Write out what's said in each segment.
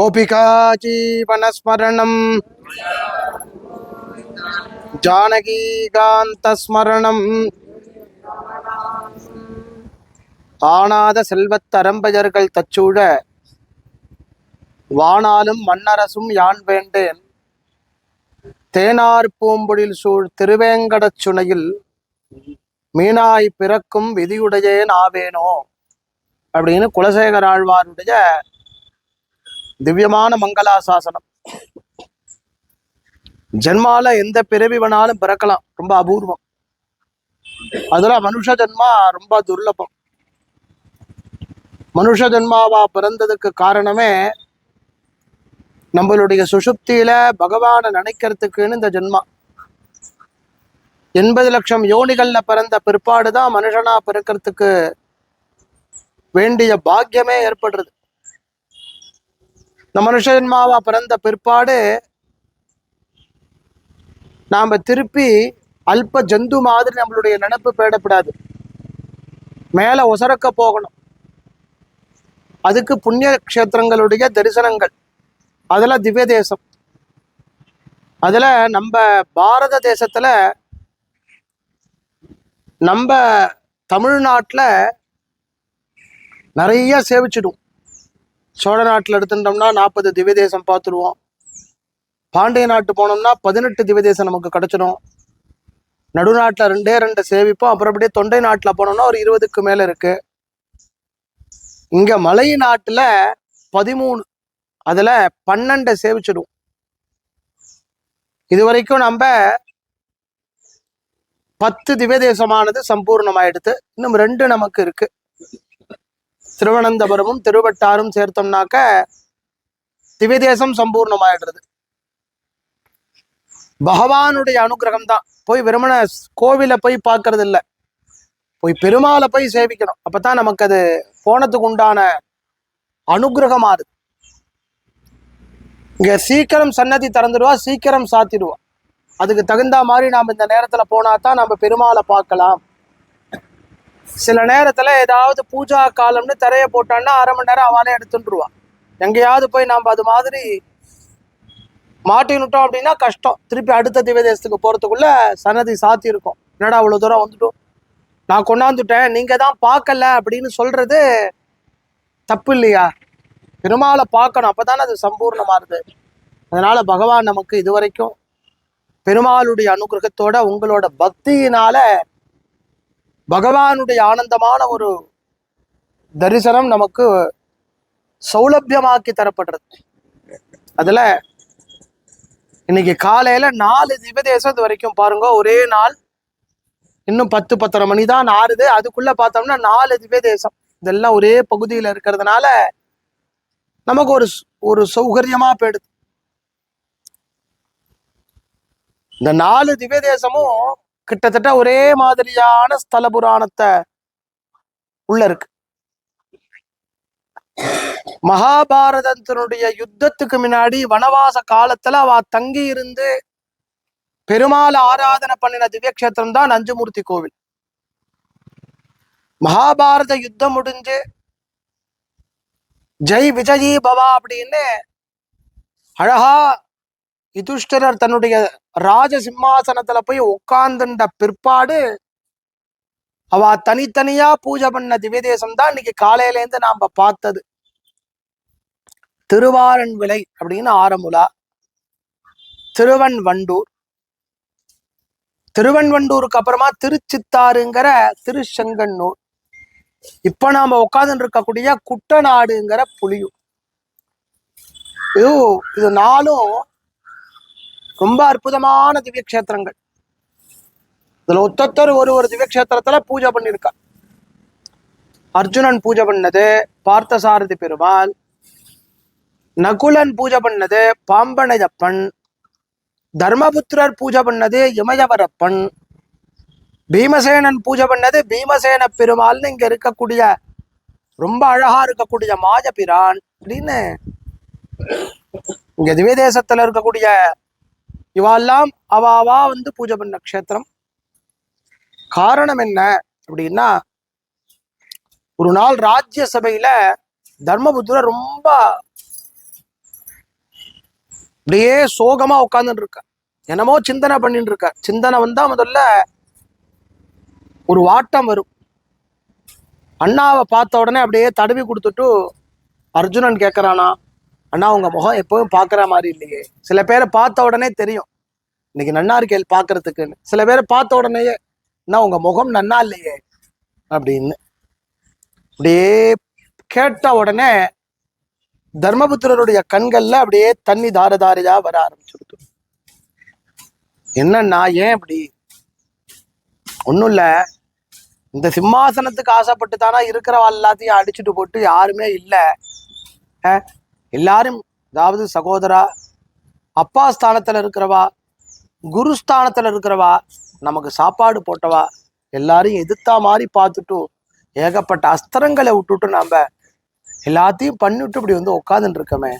கோபிகா గోపికాజీవనస్మరణం ஜானகீகாந்தஸ்மரணம் ஆனாத செல்வத்தரம்பஜர்கள் தச்சூழ வானாலும் மன்னரசும் யான் வேண்டேன். தேனார் பூம்பொழில் சூழ் திருவேங்கடச் சுனையில் மீனாய் பிறக்கும் விதியுடையேன் ஆவேனோ? அப்படின்னு குலசேகர் ஆழ்வாருடைய திவ்யமான மங்களாசாசனம். ஜென்மால எந்த பிறவி வேணாலும் பிறக்கலாம். ரொம்ப அபூர்வம். அதுல மனுஷ ஜென்மா ரொம்ப துர்லபம். மனுஷ ஜென்மாவா பிறந்ததுக்கு காரணமே நம்மளுடைய சுசுப்தியில பகவானை நினைக்கிறதுக்குன்னு இந்த ஜென்மா. எண்பது லட்சம் யோனிகள்ல பிறந்த பிற்பாடுதான் மனுஷனா பிறக்கிறதுக்கு வேண்டிய பாக்கியமே ஏற்படுறது. இந்த மனுஷன்மாவா பிறந்த பிற்பாடு நாம திருப்பி அல்ப ஜந்து மாதிரி நம்மளுடைய நினப்பு பேடப்படாது. மேல ஒசரக்க போகணும். அதுக்கு புண்ணிய க்ஷேத்திரங்களுடைய தரிசனங்கள். அதுல திவ்ய தேசம். அதுல நம்ம பாரத தேசத்துல நம்ம தமிழ்நாட்டுல நிறைய சேவிச்சிடும் சோழ நாட்டில் எடுத்துட்டோம்னா நாற்பது திவ்யதேசம் பார்த்துருவோம். பாண்டிய நாட்டு போனோம்னா பதினெட்டு திவ்யதேசம் நமக்கு கிடைச்சிடும் நடுநாட்டில் ரெண்டே ரெண்டு சேவிப்போம் அப்புறம் அப்படியே தொண்டை நாட்டில் போனோம்னா ஒரு இருபதுக்கு மேலே இருக்கு. இங்க மலை நாட்டுல பதிமூணு அதுல பன்னெண்டை சேவிச்சிடும் இது வரைக்கும் நம்ம பத்து திவ்யதேசமானது சம்பூர்ணமாயிடுது இன்னும் ரெண்டு நமக்கு இருக்கு. திருவனந்தபுரமும் திருவட்டாரும் சேர்த்தோம்னாக்க திவிதேசம் சம்பூர்ணமாயிடுறது. பகவானுடைய அனுகிரகம் தான் போய் வெறுமன கோவிலை போய் பார்க்கறது இல்லை போய் பெருமாளை போய் சேவிக்கணும். அப்பதான் நமக்கு அது போனதுக்கு உண்டான அனுகிரகமா இருக்கு இங்க சீக்கிரம் சன்னதி திறந்துடுவா சீக்கிரம் சாத்திடுவா. அதுக்கு தகுந்த மாதிரி நாம் இந்த நேரத்துல போனா தான் நம்ம பெருமாளை பார்க்கலாம். சில நேரத்துல ஏதாவது பூஜா காலம்னு திரைய போட்டான்னா அரை மணி நேரம் அவளே எடுத்துட்டுருவான். எங்கேயாவது போய் நாம் அது மாதிரி மாட்டினுட்டோம் அப்படின்னா கஷ்டம். திருப்பி அடுத்த திவ்யதேசத்துக்கு போறதுக்குள்ள சன்னதி சாத்தி இருக்கும். என்னடா அவ்வளோ தூரம் வந்துட்டோம்? நான் கொண்டாந்துட்டேன் நீங்க தான் பார்க்கல அப்படின்னு சொல்றது தப்பு இல்லையா? பெருமாளை பார்க்கணும் அப்பதானே அது சம்பூர்ணமாகுது அதனால பகவான் நமக்கு இதுவரைக்கும் பெருமாளுடைய அனுகிரகத்தோட உங்களோட பக்தியினால பகவானுடைய ஆனந்தமான ஒரு தரிசனம் நமக்கு சௌலபியமாக்கி தரப்படுறது. அதில் இன்னைக்கு காலையில நாலு திபதேசம் இது வரைக்கும் பாருங்க ஒரே நாள் இன்னும் பத்து பத்தரை மணி தான் ஆறுது. அதுக்குள்ள பார்த்தோம்னா நாலு திபதேசம். இதெல்லாம் ஒரே பகுதியில் இருக்கிறதுனால நமக்கு ஒரு ஒரு சௌகரியமாக போயிடுது. இந்த நாலு திவ்யதேசமும் கிட்டத்தட்ட ஒரே மாதிரியான ஸ்தல புராணத்தை உள்ள இருக்கு. மகாபாரதத்தினுடைய யுத்தத்துக்கு முன்னாடி வனவாச காலத்துல அவ தங்கி இருந்து பெருமாள் ஆராதனை பண்ணின திவ்யக்ஷேத்திரம் தான் நஞ்சமூர்த்தி கோவில். மகாபாரத யுத்தம் முடிஞ்சு ஜெய் விஜயி பவா அப்படின்னு அழகா யுதிஷ்டரர் தன்னுடைய ராஜ சிம்மாசனத்துல போய் உட்கார்ந்துட்ட பிற்பாடு அவ தனித்தனியா பூஜை பண்ண திவ்யதேசம் தான் இன்னைக்கு காலையில இருந்து நாம பார்த்தது. திருவாரன் விலை அப்படின்னு ஆரமுலா திருவன்வண்டூர் திருவன்வண்டூருக்கு அப்புறமா திருச்சித்தாறுங்கிற திருச்செங்கன்னூர். இப்ப நாம உட்கார்ந்து இருக்கக்கூடிய குட்டநாடுங்கிற புலியூர். இது இது நாலும் ரொம்ப அற்புதமான திவ்ய கஷேத்திரங்கள் இதுல ஒத்தொத்தர் ஒரு ஒரு திவ்ய கஷேத்திரத்துல பூஜை பண்ணியிருக்கா அர்ஜுனன் பூஜை பண்ணது பார்த்தசாரதி பெருமாள் நகுலன் பூஜை பண்ணது பாம்பனையப்பன் தர்மபுத்திரர் பூஜை பண்ணது இமயவரப்பன் பீமசேனன் பூஜை பண்ணது பீமசேன பெருமாள்னு இங்க இருக்கக்கூடிய ரொம்ப அழகா இருக்கக்கூடிய மாஜபிரான் அப்படின்னு இங்க திவ்ய தேசத்துல இருக்கக்கூடிய இவெல்லாம் அவ அவா வந்து பூஜை பண்ண க்ஷேத்திரம் காரணம் என்ன அப்படின்னா ஒரு நாள் ராஜ்யசபையில தர்மபுத்திர ரொம்ப அப்படியே சோகமா உட்கார்ந்துட்டு இருக்க என்னமோ சிந்தனை பண்ணிட்டு இருக்க சிந்தனை வந்தா முதல்ல ஒரு வாட்டம் வரும். அண்ணாவை பார்த்த உடனே அப்படியே தடவி கொடுத்துட்டு அர்ஜுனன் கேட்கறானா அண்ணா உங்க முகம் எப்பவும் பார்க்குற மாதிரி இல்லையே. சில பேரை பார்த்த உடனே தெரியும். இன்னைக்கு நன்னா இருக்கேள் பார்க்கறதுக்குன்னு. சில பேரை பார்த்த உடனேயே அண்ணா உங்க முகம் நன்னா இல்லையே அப்படின்னு. அப்படியே கேட்ட உடனே தர்மபுத்திரருடைய கண்கள்ல அப்படியே தண்ணி தார தாரையா வர ஆரம்பிச்சிருக்கு என்னன்னா ஏன் அப்படி ஒண்ணும் இல்லை. இந்த சிம்மாசனத்துக்கு ஆசைப்பட்டு தானா இருக்கிறவா எல்லாத்தையும் அடிச்சுட்டு போட்டு யாருமே இல்லை. எல்லாரும் அதாவது சகோதரா அப்பா ஸ்தானத்தில் இருக்கிறவா குரு ஸ்தானத்தில் இருக்கிறவா நமக்கு சாப்பாடு போட்டவா எல்லாரையும் எதிர்த்தா மாதிரி பார்த்துட்டு ஏகப்பட்ட அஸ்திரங்களை விட்டுட்டு நாம் எல்லாத்தையும் பண்ணிவிட்டு இப்படி வந்து உட்காந்துட்டு இருக்கமே.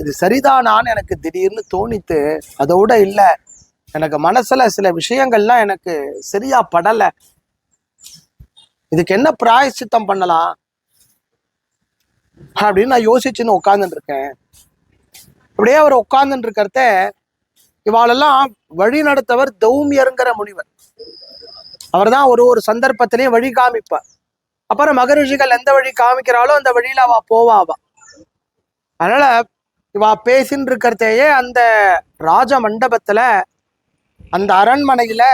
இது சரிதானான்னு எனக்கு திடீர்னு தோணித்து அதோட இல்லை. எனக்கு மனசுல சில விஷயங்கள்லாம் எனக்கு சரியா படலை. இதுக்கு என்ன பிராயச்சித்தம் பண்ணலாம்? அப்படின்னு நான் யோசிச்சுன்னு உட்காந்துட்டு இருக்கேன் அப்படியே அவர் உட்கார்ந்துட்டு இருக்கிறத இவாளெல்லாம் வழி நடத்தவர் தௌமியருங்கிற முனிவர். அவர்தான் ஒரு ஒரு சந்தர்ப்பத்திலையும் வழி காமிப்பார். அப்புறம் மகரிஷிகள் எந்த வழி காமிக்கிறாளோ அந்த வழியில அவ போவா அதனால இவா பேசின்னு இருக்கிறதையே அந்த ராஜ மண்டபத்துல அந்த அரண்மனையில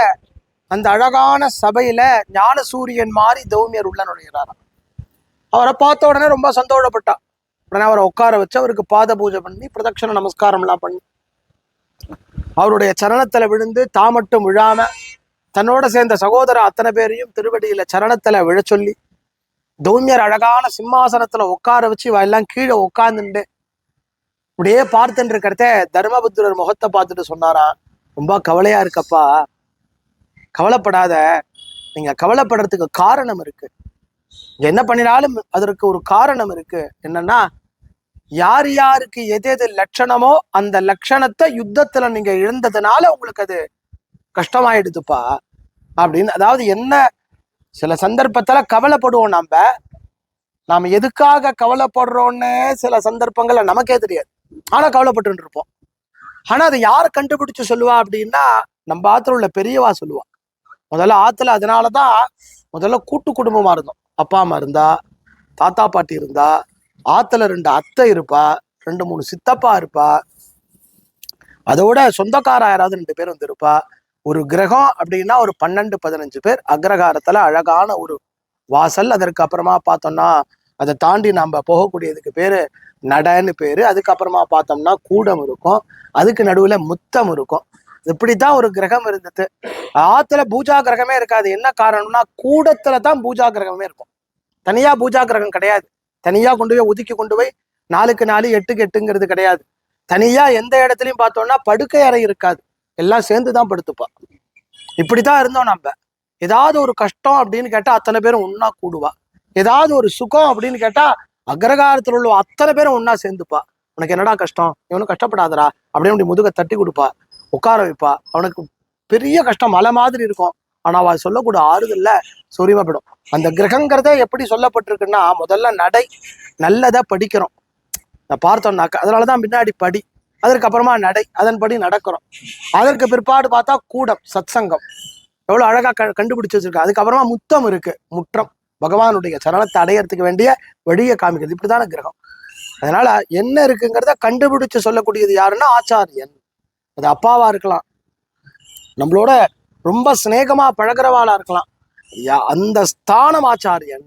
அந்த அழகான சபையில ஞான சூரியன் மாதிரி தௌமியர் உள்ள நுழைகிறாராம் அவரை பார்த்த உடனே ரொம்ப சந்தோஷப்பட்டா. உடனே அவரை உட்கார வச்சு அவருக்கு பாத பூஜை பண்ணி பிரதட்சண நமஸ்காரம் எல்லாம் பண்ணி. அவருடைய சரணத்துல விழுந்து தா மட்டும் விழாம தன்னோட சேர்ந்த சகோதர அத்தனை பேரையும் திருவடியில சரணத்துல விழ சொல்லி தௌமியர் அழகான சிம்மாசனத்துல உட்கார வச்சு எல்லாம் கீழே உட்கார்ந்துட்டு இப்படியே பார்த்துட்டு இருக்கிறத தர்மபுத்திரர் முகத்தை பார்த்துட்டு சொன்னாரா ரொம்ப கவலையா இருக்கப்பா. கவலைப்படாத. நீங்க கவலைப்படுறதுக்கு காரணம் இருக்கு. என்ன பண்ணினாலும் அதற்கு ஒரு காரணம் இருக்கு. என்னன்னா யார் யாருக்கு எது எது லட்சணமோ அந்த லட்சணத்தை யுத்தத்துல நீங்க இழந்ததுனால உங்களுக்கு அது கஷ்டமாயிடுதுப்பா. அப்படின்னு அதாவது என்ன சில சந்தர்ப்பத்துல கவலைப்படுவோம் நம்ம நாம எதுக்காக கவலைப்படுறோம்னு சில சந்தர்ப்பங்கள்ல நமக்கே தெரியாது. ஆனா கவலைப்பட்டு இருப்போம். ஆனா அதை யார் கண்டுபிடிச்சு சொல்லுவா அப்படின்னா நம்ம ஆத்துல உள்ள பெரியவா சொல்லுவா. முதல்ல ஆத்துல அதனாலதான் முதல்ல கூட்டு குடும்பமா இருந்தோம். அப்பா அம்மா இருந்தா தாத்தா பாட்டி இருந்தா ஆத்துல ரெண்டு அத்தை இருப்பா ரெண்டு மூணு சித்தப்பா இருப்பா. அதோட சொந்தக்கார யாராவது ரெண்டு பேர் வந்து இருப்பா. ஒரு கிரகம் அப்படின்னா ஒரு பன்னெண்டு பதினஞ்சு பேர் அக்ரகாரத்துல அழகான ஒரு வாசல். அதற்கு அப்புறமா பார்த்தோம்னா அதை தாண்டி நம்ம போகக்கூடியதுக்கு பேரு நடன்னு பேரு. அதுக்கப்புறமா பார்த்தோம்னா கூடம் இருக்கும். அதுக்கு நடுவுல முத்தம் இருக்கும். இப்படித்தான் ஒரு கிரகம் இருந்தது. ஆத்துல பூஜா கிரகமே இருக்காது. என்ன காரணம்னா கூடத்துல தான் பூஜா கிரகமே இருக்கும். தனியா பூஜா கிரகம் கிடையாது. தனியா கொண்டு போய் ஒதுக்கி கொண்டு போய் நாலுக்கு நாலு எட்டுக்கு எட்டுங்கிறது கிடையாது. தனியா எந்த இடத்துலயும் பார்த்தோம்னா படுக்கை அறை இருக்காது. எல்லாம் சேர்ந்து தான் படுத்துப்பா. இப்படித்தான் இருந்தோம் நம்ம. ஏதாவது ஒரு கஷ்டம் அப்படின்னு கேட்டா அத்தனை பேரும் ஒண்ணா கூடுவா. ஏதாவது ஒரு சுகம் அப்படின்னு கேட்டா அக்ரகாரத்தில் உள்ள அத்தனை பேரும் ஒண்ணா சேர்ந்துப்பா. உனக்கு என்னடா கஷ்டம்? இவனும் கஷ்டப்படாதடா அப்படின்னு முதுக தட்டி கொடுப்பா. உட்கார வைப்பா. அவனுக்கு பெரிய கஷ்டம் மலை மாதிரி இருக்கும். ஆனா அவள் சொல்லக்கூடிய ஆறுதல்ல சூரியமாப்படும் அந்த கிரகங்கிறதே எப்படி சொல்லப்பட்டிருக்குன்னா முதல்ல நடை நல்லதை படிக்கிறோம். நான் பார்த்தோம்னாக்கா அதனாலதான் முன்னாடி படி அதற்கப்புறமா நடை அதன்படி நடக்கிறோம். அதற்கு பிற்பாடு பார்த்தா கூடம் சத்சங்கம். எவ்வளோ அழகாக க கண்டுபிடிச்சு வச்சிருக்கா. அதுக்கப்புறமா முத்தம் இருக்கு முற்றம். பகவானுடைய சரணத்தை அடையறதுக்கு வேண்டிய வழியை காமிக்கிறது. இப்படிதான கிரகம். அதனால என்ன இருக்குங்கிறத கண்டுபிடிச்சு சொல்லக்கூடியது யாருன்னா ஆச்சாரியன். அது அப்பாவா இருக்கலாம். நம்மளோட ரொம்ப சிநேகமா பழகிறவாளா இருக்கலாம். யா- அந்த ஸ்தானம் ஆச்சாரியன்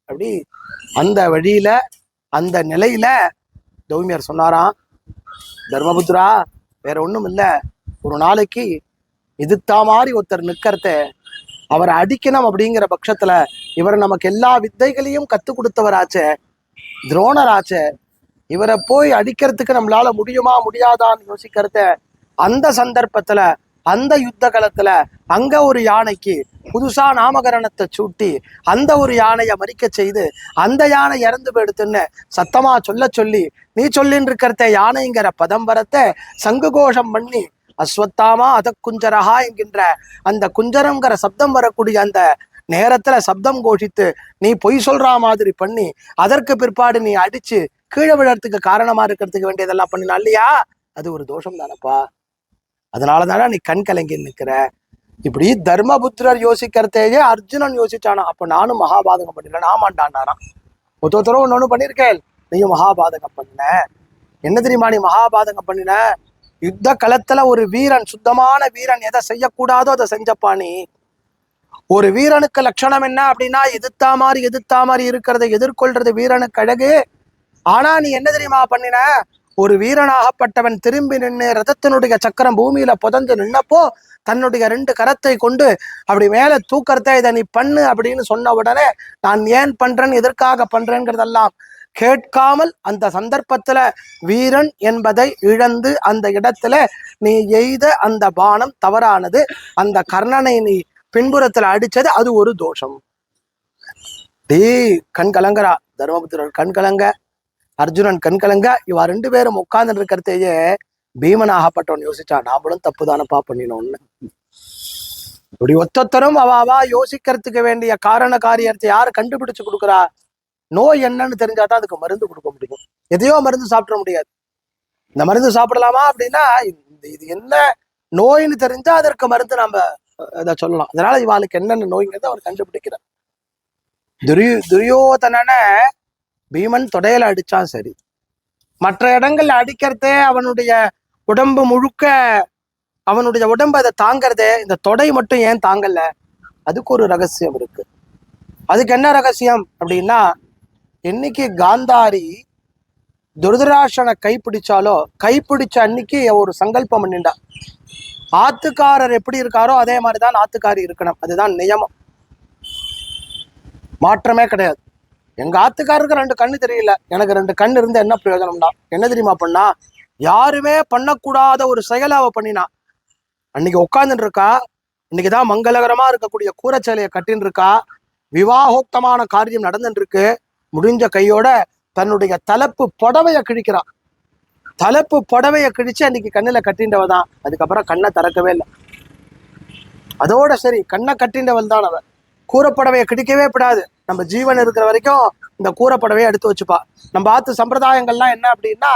அப்படி அந்த வழியில அந்த நிலையில தௌமியர் சொன்னாராம் தர்மபுத்ரா வேற ஒன்றும் இல்லை. ஒரு நாளைக்கு எதிர்த்தா மாதிரி ஒருத்தர் நிற்கிறத அவரை அடிக்கணும் அப்படிங்கிற பட்சத்துல இவர் நமக்கு எல்லா வித்தைகளையும் கற்றுக் கொடுத்தவராச்சே துரோணராச்சே. இவரை போய் அடிக்கிறதுக்கு நம்மளால முடியுமா முடியாதான்னு யோசிக்கிறத அந்த சந்தர்ப்பத்துல அந்த யுத்த காலத்துல அங்க ஒரு யானைக்கு புதுசா நாமகரணத்தை சூட்டி அந்த ஒரு யானையை மறிக்க செய்து அந்த யானை இறந்து போயிடுத்துன்னு சத்தமா சொல்ல சொல்லி நீ சொல்லின்னு இருக்கிறத யானைங்கிற பதம் சங்கு கோஷம் பண்ணி அஸ்வத்தாமா அத குஞ்சரஹா என்கின்ற அந்த குஞ்சரங்கிற சப்தம் வரக்கூடிய அந்த நேரத்துல சப்தம் கோஷித்து நீ பொய் சொல்றா மாதிரி பண்ணி அதற்கு பிற்பாடு நீ அடிச்சு கீழே விழறதுக்கு காரணமா இருக்கிறதுக்கு வேண்டியதெல்லாம் பண்ணினா இல்லையா? அது ஒரு தோஷம் தானப்பா. அதனால தானே நீ கண் கலங்கி நிற்கிற? இப்படி தர்மபுத்திரர் யோசிக்கிறதையே அர்ஜுனன் யோசிச்சானா. அப்போ நானும் மகாபாதகம் பண்ணிடுறேன் ஆமாண்டாண்டாராம் ஒருத்தரும் ஒன்று ஒன்று பண்ணியிருக்கேன். நீயும் மகாபாதகம் பண்ணின. என்ன தெரியுமா நீ மகாபாதகம் பண்ணின? யுத்த களத்துல ஒரு வீரன் சுத்தமான வீரன் எதை செய்யக்கூடாதோ அதை செஞ்சப்பா நீ. ஒரு வீரனுக்கு லட்சணம் என்ன அப்படின்னா எதிர்த்தா மாதிரி எதிர்த்தா மாதிரி இருக்கிறதை எதிர்கொள்றது வீரனுக்கு அழகு. ஆனா நீ என்ன தெரியுமா பண்ணின? ஒரு வீரனாகப்பட்டவன் திரும்பி நின்று ரதத்தினுடைய சக்கரம் பூமியில புதந்து நின்னப்போ தன்னுடைய ரெண்டு கரத்தை கொண்டு அப்படி மேலே தூக்கறத இதை நீ பண்ணு அப்படின்னு சொன்ன உடனே நான் ஏன் பண்றேன் எதற்காக பண்றேங்கிறதெல்லாம் கேட்காமல் அந்த சந்தர்ப்பத்துல வீரன் என்பதை இழந்து அந்த இடத்துல நீ எய்த அந்த பானம் தவறானது. அந்த கர்ணனை நீ பின்புறத்துல அடிச்சது அது ஒரு தோஷம். டீ கண் கலங்கரா தர்மபுத்திரர் கண் கலங்க. அர்ஜுனன் கண்கலங்க இவ ரெண்டு பேரும் உட்கார்ந்து இருக்கிறதையே பீமன் ஆகப்பட்டவன் யோசிச்சா நாமளும் தப்பு தானப்பா பண்ணினோம்னு. இப்படி ஒத்தொத்தரும் அவ அவா யோசிக்கிறதுக்கு வேண்டிய காரண காரியத்தை யாரு கண்டுபிடிச்சு கொடுக்குறா? நோய் என்னன்னு தெரிஞ்சாதான் அதுக்கு மருந்து கொடுக்க முடியும். எதையோ மருந்து சாப்பிட முடியாது. இந்த மருந்து சாப்பிடலாமா அப்படின்னா இந்த இது என்ன நோயின்னு தெரிஞ்சா அதற்கு மருந்து நம்ம இதை சொல்லலாம். அதனால இவாளுக்கு என்னென்ன நோய்ங்கிறத அவர் கண்டுபிடிக்கிறார். துரியோ துரியோதனன பீமன் தொடையில அடிச்சான் சரி. மற்ற இடங்கள்ல அடிக்கிறதே அவனுடைய உடம்பு முழுக்க அவனுடைய உடம்பு அதை தாங்கறதே இந்த தொடை மட்டும் ஏன் தாங்கல? அதுக்கு ஒரு ரகசியம் இருக்கு. அதுக்கு என்ன ரகசியம் அப்படின்னா என்னைக்கு காந்தாரி துருதராஷனை கைப்பிடிச்சாலோ கைப்பிடிச்ச அன்னைக்கு ஒரு சங்கல்பம் பண்ணிண்டா ஆத்துக்காரர் எப்படி இருக்காரோ அதே மாதிரிதான் ஆத்துக்காரி இருக்கணும். அதுதான் நியமம். மாற்றமே கிடையாது. எங்க ஆத்துக்காரருக்கு ரெண்டு கண்ணு தெரியல. எனக்கு ரெண்டு கண் இருந்து என்ன பிரயோஜனம்டா? என்ன தெரியுமா பண்ணா? யாருமே பண்ணக்கூடாத ஒரு செயலை அவ பண்ணினா. அன்னைக்கு உட்காந்துட்டு இருக்கா இன்னைக்குதான் மங்களகரமா இருக்கக்கூடிய கூரச்சேலையை கட்டின்னு இருக்கா விவாகோக்தமான காரியம் நடந்துட்டு இருக்கு முடிஞ்ச கையோட தன்னுடைய தலைப்பு புடவைய கிழிக்கிறான் தலைப்பு புடவைய கிழிச்சு அன்னைக்கு கண்ணில் கட்டிண்டவ தான். அதுக்கப்புறம் கண்ணை திறக்கவே இல்லை. அதோட சரி கண்ணை கட்டிண்டவள் தான் அவன் கூரப்படவையை கிடிக்கவே கூடாது. நம்ம ஜீவன் இருக்கிற வரைக்கும் இந்த கூறப்படவே எடுத்து வச்சுப்பா. நம்ம ஆத்து சம்பிரதாயங்கள்லாம் என்ன அப்படின்னா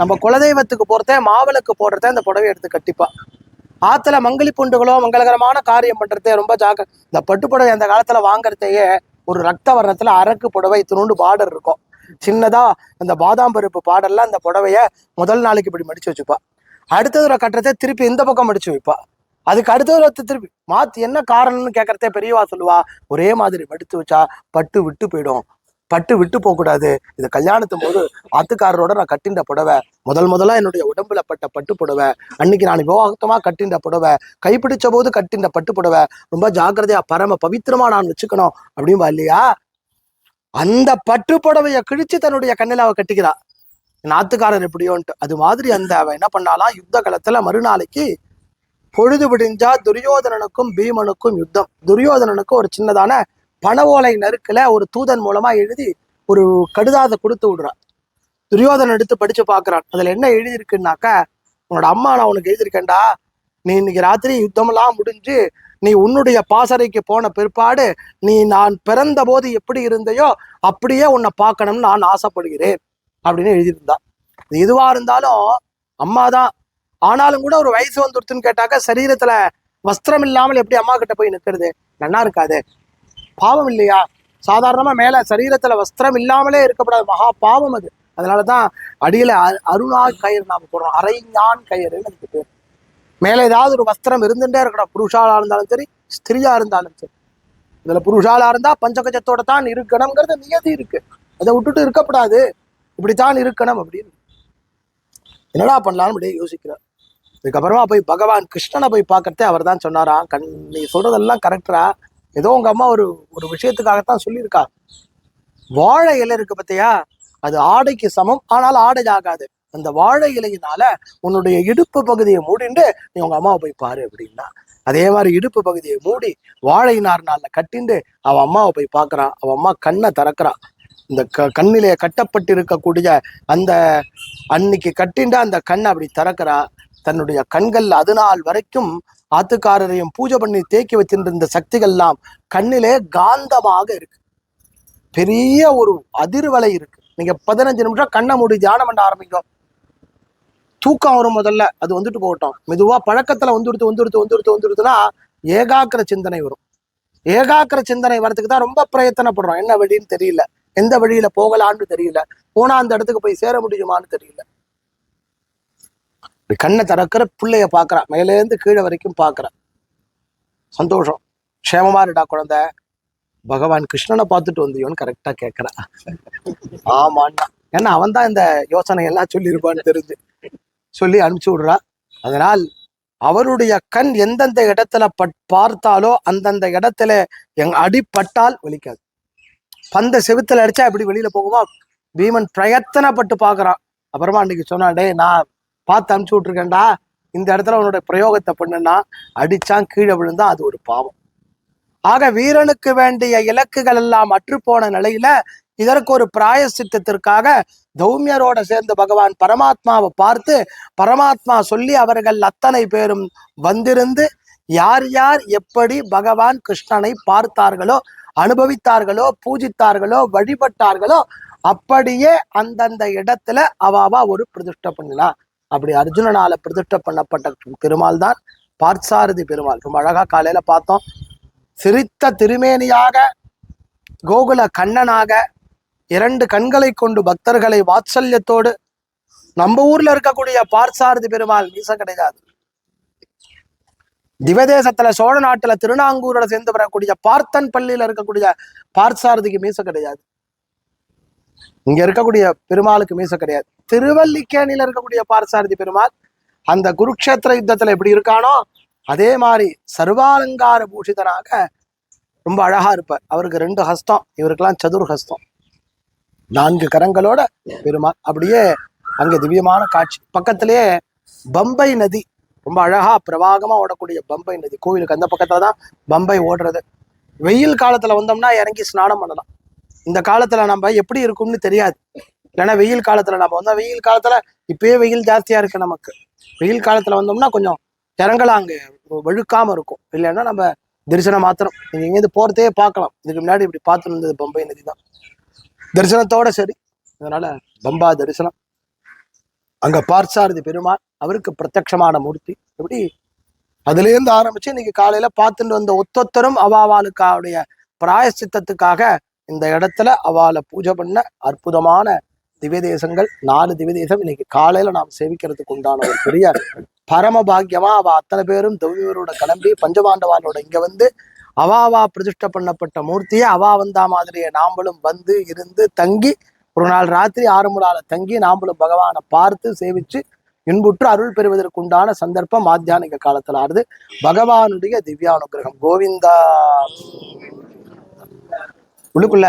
நம்ம குலதெய்வத்துக்கு போறதே மாவிளக்கு போடுறதே இந்த புடவையை எடுத்து கட்டிப்பா. ஆற்றுல மங்களி புண்டுகளோ மங்களகரமான காரியம் பண்ணுறதே ரொம்ப ஜாக்க இந்த பட்டு புடவை அந்த காலத்துல வாங்குறதையே ஒரு ரத்த வர்ணத்தில் அரக்கு புடவை துணுண்டு பார்டர் இருக்கும். சின்னதாக அந்த பாதாம் பருப்பு பாடல்ல அந்த புடவைய முதல் நாளைக்கு இப்படி மடிச்சு வச்சுப்பா. அடுத்தது கட்டுறதை திருப்பி இந்த பக்கம் மடிச்சு வைப்பா. அதுக்கு அடுத்தது ஒரு திருப்பி மாத்தி என்ன காரணம்னு கேட்கறதே பெரியவா சொல்லுவா ஒரே மாதிரி மடித்து வச்சா பட்டு விட்டு போயிடும். பட்டு விட்டு போக கூடாது. இது கல்யாணத்தும் போது ஆத்துக்காரரோட நான் கட்டின்ற புடவை முதல் முதலா என்னுடைய உடம்புல பட்ட பட்டு புடவை அன்னைக்கு நான் விவாகத்தமா கட்டின்ற புடவை கைப்பிடிச்ச போது கட்டின்ற பட்டு புடவை ரொம்ப ஜாக்கிரதையா பரம பவித்திரமா நான் வச்சுக்கணும். அப்படின்பா இல்லையா? அந்த பட்டு புடவைய கிழிச்சு தன்னுடைய கண்ணில் அவ கட்டிக்கிறா. நாத்துக்காரர் எப்படியோன்ட்டு அது மாதிரி அந்த அவ என்ன பண்ணாலாம் யுத்த காலத்துல மறுநாளைக்கு பொழுது விடிஞ்சா துரியோதனனுக்கும் பீமனுக்கும் யுத்தம். துரியோதனனுக்கு ஒரு சின்னதான பண ஓலை நறுக்கில் ஒரு தூதன் மூலமா எழுதி ஒரு கடுதாதை கொடுத்து விடுறான். துரியோதனன் எடுத்து படிச்சு பார்க்கறான். அதில் என்ன எழுதியிருக்குன்னாக்கா உன்னோட அம்மா நான் உனக்கு எழுதியிருக்கேன்டா. நீ இன்னைக்கு ராத்திரி யுத்தமெல்லாம் முடிஞ்சு நீ உன்னுடைய பாசறைக்கு போன பிற்பாடு நீ நான் பிறந்த போது எப்படி இருந்தையோ அப்படியே உன்னை பார்க்கணும்னு நான் ஆசைப்படுகிறேன். அப்படின்னு எழுதியிருந்தான். எதுவாக இருந்தாலும் அம்மா தான் ஆனாலும் கூட ஒரு வயசு வந்துருத்துன்னு கேட்டாக்க சரீரத்துல வஸ்திரம் இல்லாமல் எப்படி அம்மா கிட்ட போய் நிற்கிறது நல்லா இருக்காது. பாவம் இல்லையா? சாதாரணமா மேல சரீரத்துல வஸ்திரம் இல்லாமலே இருக்கக்கூடாது. மகா பாவம் அது. அதனாலதான் அடியில அ- அருணா கயிறு நாம போடுறோம். அரைஞான் கயிறுன்னு அதுக்கு பேர். மேல ஏதாவது ஒரு வஸ்திரம் இருந்துட்டே இருக்கணும். புருஷாலா இருந்தாலும் சரி ஸ்திரியா இருந்தாலும் சரி. இதுல புருஷாலா இருந்தா பஞ்சகஜத்தோட தான் இருக்கணுங்கிறது நியதி இருக்கு. அதை விட்டுட்டு இருக்கக்கூடாது. இப்படித்தான் இருக்கணும் அப்படின்னு. என்னடா பண்ணலாம்னு அப்படியே யோசிக்கிறார். இதுக்கப்புறமா போய் பகவான் கிருஷ்ணனை போய் பார்க்கறதே அவர் தான் சொன்னாராம் கண் நீ சொல்றதெல்லாம் கரெக்டரா ஏதோ உங்க அம்மா ஒரு ஒரு விஷயத்துக்காகத்தான் சொல்லியிருக்கா. வாழை இலை இருக்கு பார்த்தியா? அது ஆடைக்கு சமம் ஆனால் ஆடை ஆகாது. அந்த வாழை இலையினால உன்னுடைய இடுப்பு பகுதியை மூடிண்டு நீ உங்க அம்மாவை போய் பாரு அப்படின்னா. அதே மாதிரி இடுப்பு பகுதியை மூடி வாழையினார் நாளில் கட்டிண்டு அவன் அம்மாவை போய் பார்க்குறான் அவ அம்மா கண்ணை திறக்கிறான் இந்த க கண்ணிலே கட்டப்பட்டிருக்கக்கூடிய அந்த அன்னைக்கு கட்டின்ற அந்த கண்ணை அப்படி திறக்கிறா. தன்னுடைய கண்கள் அது நாள் வரைக்கும் ஆத்துக்காரரையும் பூஜை பண்ணி தேக்கி வச்சிருந்த சக்திகள்லாம் கண்ணிலே காந்தமாக இருக்கு. பெரிய ஒரு அதிர்வலை இருக்கு. நீங்க பதினஞ்சு நிமிஷம் கண்ணை மூடி தியானம் பண்ண ஆரம்பிக்கும் தூக்கம் வரும் முதல்ல அது வந்துட்டு போகட்டும். மெதுவா பழக்கத்துல வந்துடுத்து வந்துடுத்து வந்துடுத்து வந்துடுத்துனா ஏகாக்கிர சிந்தனை வரும். ஏகாக்கிர சிந்தனை வரதுக்கு தான் ரொம்ப பிரயத்தனப்படுறோம். என்ன வழின்னு தெரியல. எந்த வழியில போகலான்னு தெரியல. போனா அந்த இடத்துக்கு போய் சேர முடியுமான்னு தெரியல. கண்ணை திறக்கிற பிள்ளைய பாக்குறான் மேலேருந்து கீழே வரைக்கும் பாக்குறான் சந்தோஷம். க்ஷேமமா இருடா குழந்தை. பகவான் கிருஷ்ணனை பார்த்துட்டு வந்தியோன்னு கரெக்டா கேட்கறான் ஆமாண்ணா. ஏன்னா அவன் தான் இந்த யோசனை எல்லாம் சொல்லியிருப்பான்னு தெரிஞ்சு. சொல்லி அனுப்பிச்சு விடுறா. அதனால் அவருடைய கண் எந்தெந்த இடத்துல பட் பார்த்தாலோ அந்தந்த இடத்துல எங் அடிப்பட்டால் வலிக்காது. பந்த செவுத்துல அடிச்சா எப்படி வெளியில போகுமா பீமன் பிரயத்தனப்பட்டு பாக்குறான் அப்புறமா அன்னைக்கு சொன்னான் டேய் நான் பார்த்து அனுப்பிச்சு விட்டுருக்கேன்டா. இந்த இடத்துல உன்னோட பிரயோகத்தை பண்ணுனா அடிச்சான் கீழே விழுந்தா அது ஒரு பாவம். ஆக வீரனுக்கு வேண்டிய இலக்குகள் எல்லாம் அற்றுப்போன நிலையில இதற்கு ஒரு பிராயசித்தத்திற்காக தௌமியரோட சேர்ந்து பகவான் பரமாத்மாவை பார்த்து பரமாத்மா சொல்லி அவர்கள் அத்தனை பேரும் வந்திருந்து யார் யார் எப்படி பகவான் கிருஷ்ணனை பார்த்தார்களோ அனுபவித்தார்களோ பூஜித்தார்களோ வழிபட்டார்களோ அப்படியே அந்தந்த இடத்துல அவாவா ஒரு பிரதிஷ்டை பண்ணலாம் அப்படி அர்ஜுனனால பிரதிஷ்டை பண்ணப்பட்ட பெருமாள் தான் பார்த்தாரதி பெருமாள். ரொம்ப அழகா காலையில பார்த்தோம். சிரித்த திருமேனியாக கோகுல கண்ணனாக இரண்டு கண்களை கொண்டு பக்தர்களை வாத்சல்யத்தோடு நம்ம ஊர்ல இருக்கக்கூடிய பார்சாரதி பெருமாள் மீச கிடையாது. திவதேசத்துல சோழ நாட்டுல திருநாங்கூரோட சேர்ந்து வரக்கூடிய பார்த்தன் பள்ளியில இருக்கக்கூடிய பார்சாரதிக்கு மீச கிடையாது. இங்க இருக்கக்கூடிய பெருமாளுக்கு மீச கிடையாது. திருவல்லிக்கேணியில இருக்கக்கூடிய பார்சாரதி பெருமாள் அந்த குருக்ஷேத்திர யுத்தத்துல எப்படி இருக்கானோ அதே மாதிரி சர்வாலங்கார பூஷிதனாக ரொம்ப அழகா இருப்பார். அவருக்கு ரெண்டு ஹஸ்தம் இவருக்கெல்லாம் சதுர் ஹஸ்தம். நான்கு கரங்களோட பெருமாள். அப்படியே அங்க திவ்யமான காட்சி. பக்கத்திலேயே பம்பை நதி ரொம்ப அழகா பிரவாகமா ஓடக்கூடிய பம்பை நதி கோவிலுக்கு அந்த பக்கத்துல தான் பம்பை ஓடுறது. வெயில் காலத்துல வந்தோம்னா இறங்கி ஸ்நானம் பண்ணலாம். இந்த காலத்துல நம்ம எப்படி இருக்கும்னு தெரியாது. இல்லைன்னா வெயில் காலத்துல நம்ம வந்தோம் வெயில் காலத்துல இப்பயே வெயில் ஜாஸ்தியா இருக்கு நமக்கு. வெயில் காலத்துல வந்தோம்னா கொஞ்சம் இறங்கலாம் அங்க. வழுக்காம இருக்கும். இல்லைன்னா நம்ம தரிசனம் மாத்திரம் நீங்க இங்கேருந்து போறதே பார்க்கலாம். இதுக்கு முன்னாடி இப்படி பார்த்துட்டு இருந்தது பம்பை நதி தான். தரிசனத்தோட சரி. அதனால பம்பா தரிசனம். அங்க பார்த்தாரதி பெருமாள். அவருக்கு பிரத்யமான மூர்த்தி. எப்படி? அதுல இருந்து ஆரம்பிச்சு இன்னைக்கு காலையில பார்த்துட்டு வந்த ஒத்தொத்தரும் அவாவாளுக்காவுடைய பிராயசித்தத்துக்காக இந்த இடத்துல அவாளை பூஜை பண்ண அற்புதமான திவ்யதேசங்கள் நாலு திவ்யதேசம் இன்னைக்கு காலையில நாம் சேவிக்கிறதுக்கு உண்டான ஒரு பெரிய பரம பாக்கியமா அவ அத்தனை பேரும் தௌமியரோட கிளம்பி பஞ்சபாண்டவாளோட இங்க வந்து அவாவா பிரதிஷ்ட பண்ணப்பட்ட மூர்த்தியை அவா வந்தா மாதிரியே நாம்பளும் வந்து இருந்து தங்கி ஒரு நாள் ராத்திரி ஆறு முறால தங்கி நாம்பளும் பகவானை பார்த்து சேவிச்சு இன்புற்று அருள் பெறுவதற்குண்டான சந்தர்ப்பம் ஆத்தியானிக காலத்துல ஆறுது பகவானுடைய திவ்யானுகிரகம். கோவிந்தா. உள்ளுக்குள்ள